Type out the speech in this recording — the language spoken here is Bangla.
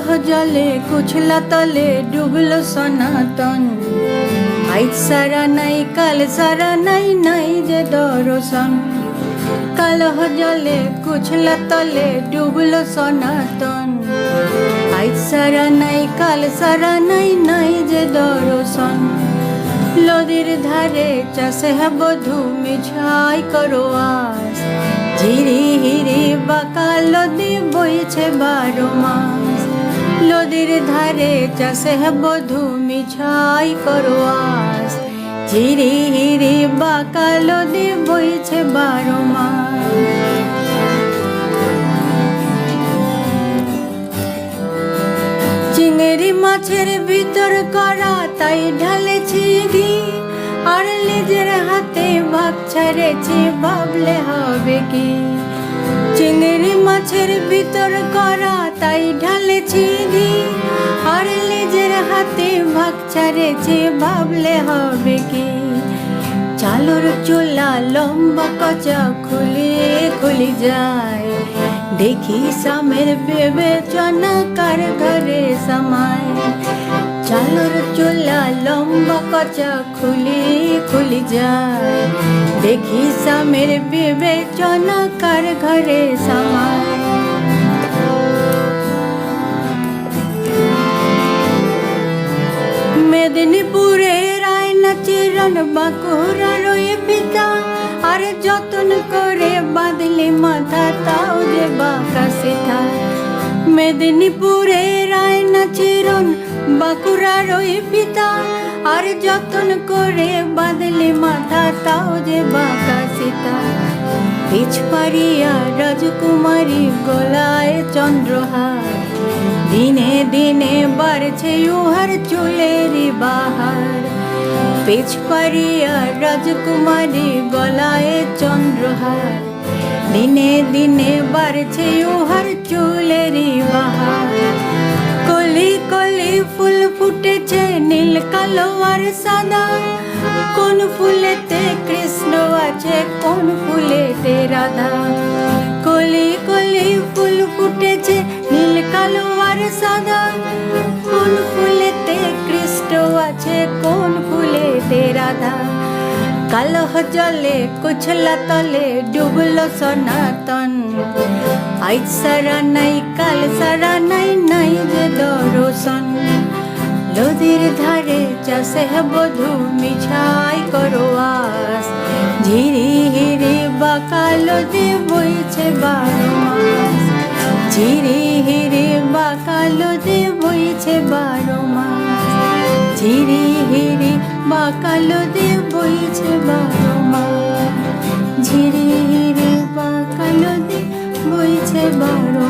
জলে কুছলা তলে ডুবলো সনাতন আইজ সারা নাই কাল সারা নাই নাই যে দর্শন কালহ জলে কুছলা তলে ডুবলো সনাতন আইজ সারা নাই কাল সারা নাই নাই যে দর্শন নদীর ধারে চাষে বধু মিছাই করো আস ঝিরি হিরি বাঁকা নদী বইছে বারো মাস নদীর ধারে চাষে বধু মিছাই করো আস। ঝিরি হিরি বাঁকা নদী বইছে বারো চিংড়ি মাছের ভিতর করা তাই ঢালেছি ঘি আর নিজের হাতে ভাগ ছেড়েছি, ভাবলে হবে কি? চিংড়ি মাছের ভিতর করা, তাই ঢালেছি ঘি। আর নিজের হাতে ভাগ ছেড়েছি, ভাবলে হবে কি? চালুর চুলা লম্বা কচা খুলে খুলে যায়। দেখি সামের বিবেচনা কার ঘরে সমায়। চালুর চুলা লম্বা কচা খুলে খুলে যায়। দেখি সামের বিবেচনা কার ঘরে সমায় মেদিনীপুরে রায়না চিরন বাঁকুড়া রয়ে পিতা, আর যতন করে বাঁধলে মাথা, তাও যে বাঁকা সেথা। মেদিনীপুরে রায়না চিরন বাঁকুড়া রয়ে পিতা, আর যতন করে বাঁধলে মাথা, তাও যে বাঁকা সেথা পিছ পারিয়া রাজকুমারী গলায় চন্দ্রহার, দিনে দিনে বাড়ছে উহার চুলের বাহার। পেছ পারিয়া রাজকুমারী গলায় চন্দ্রহার, দিনে দিনে বাড়ছে উহার চুলের কালো আর সাদা, কোন ফুলেতে কৃষ্ণ আছে, কোন ফুলেতে রাধা? কলি কলি ফুল ফুটেছে, নীল, কালো আর সাদা। কোন ফুলেতে কৃষ্ণ আছে, কোন ফুলেতে রাধা? কালহ জলে কুছলা তলে ডুবলো সনাতন। আইজ সারা নাই, কাল সারা নাই নাই যে দর্শন। চাষে বধু মিছাই করো আস। ঝিরি হিরি বাঁকা নদী বইছে বারো মাস। ঝিরি হিরি বাঁকা নদী বইছে বারো মাস। ঝিরি হিরি বাঁকা নদী বইছে বারো মাস। ঝিরি হিরি বাঁকা নদী বইছে বারো